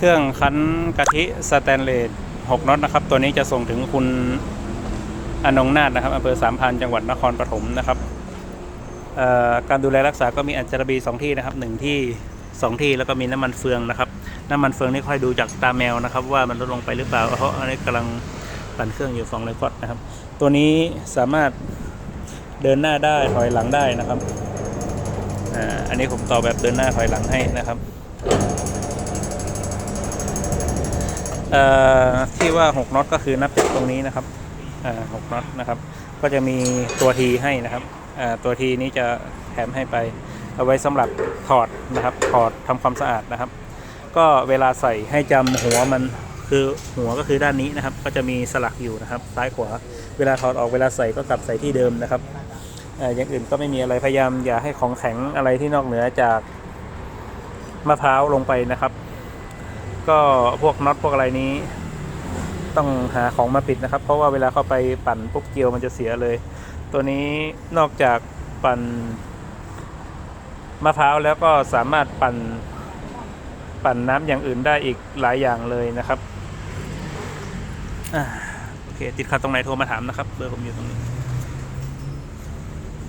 เครื่องคั้นกะทิสแตนเลส6น็อตนะครับ ตัวนี้จะส่งถึงคุณอนงนาถนะครับอำเภอสามพันจังหวัดนครปฐมนะครับการดูแลรักษาก็มีอัญจารบีสองที่นะครับหนึ่งที่สองที่แล้วก็มีน้ำมันเฟืองนะครับน้ำมันเฟืองนี่ค่อยดูจากตาแมวนะครับ ว่ามันลดลงไปหรือเปล่าเพราะอันนี้กำลังปั่นเครื่องอยู่ฟองไรฟอดนะครับ ตัวนี้สามารถเดินหน้าได้ถอยหลังได้นะครับอันนี้ผมต่อแบบเดินหน้าถอยหลังให้นะครับ ที่ว่า 6น็อตก็คือนับจากตรงนี้นะครับอ่า6น็อตนะครับ ก็จะมีตัวทีให้นะครับตัวทีนี้จะแถมให้ไปเอาไว้สำหรับถอดนะครับถอดทำความสะอาดนะครับ ก็เวลาใส่ให้จำหัวมันคือหัวก็คือด้านนี้นะครับ ก็จะมีสลักอยู่นะครับ ซ้ายขวาเวลาถอดออกเวลาใส่ก็กลับใส่ที่เดิมนะครับออย่างอื่นก็ไม่มีอะไรพยายามอย่าให้ของแข็งอะไรที่นอกเหนือจากมะพร้าวลงไปนะครับ ก็พวกน็อตพวกอะไรนี้ ต้องหาของมาปิดนะครับ เพราะว่าเวลาเข้าไปปั่นปุ๊บเกลียวมันจะเสียเลย ตัวนี้นอกจากปั่นมะพร้าวแล้วก็สามารถปั่นปั่นน้ำอย่างอื่นได้อีกหลายอย่างเลยนะครับอโอเคติดขัดตรงไหนโทรมาถามนะครับเบอร์ผมอยู่ตรงนี้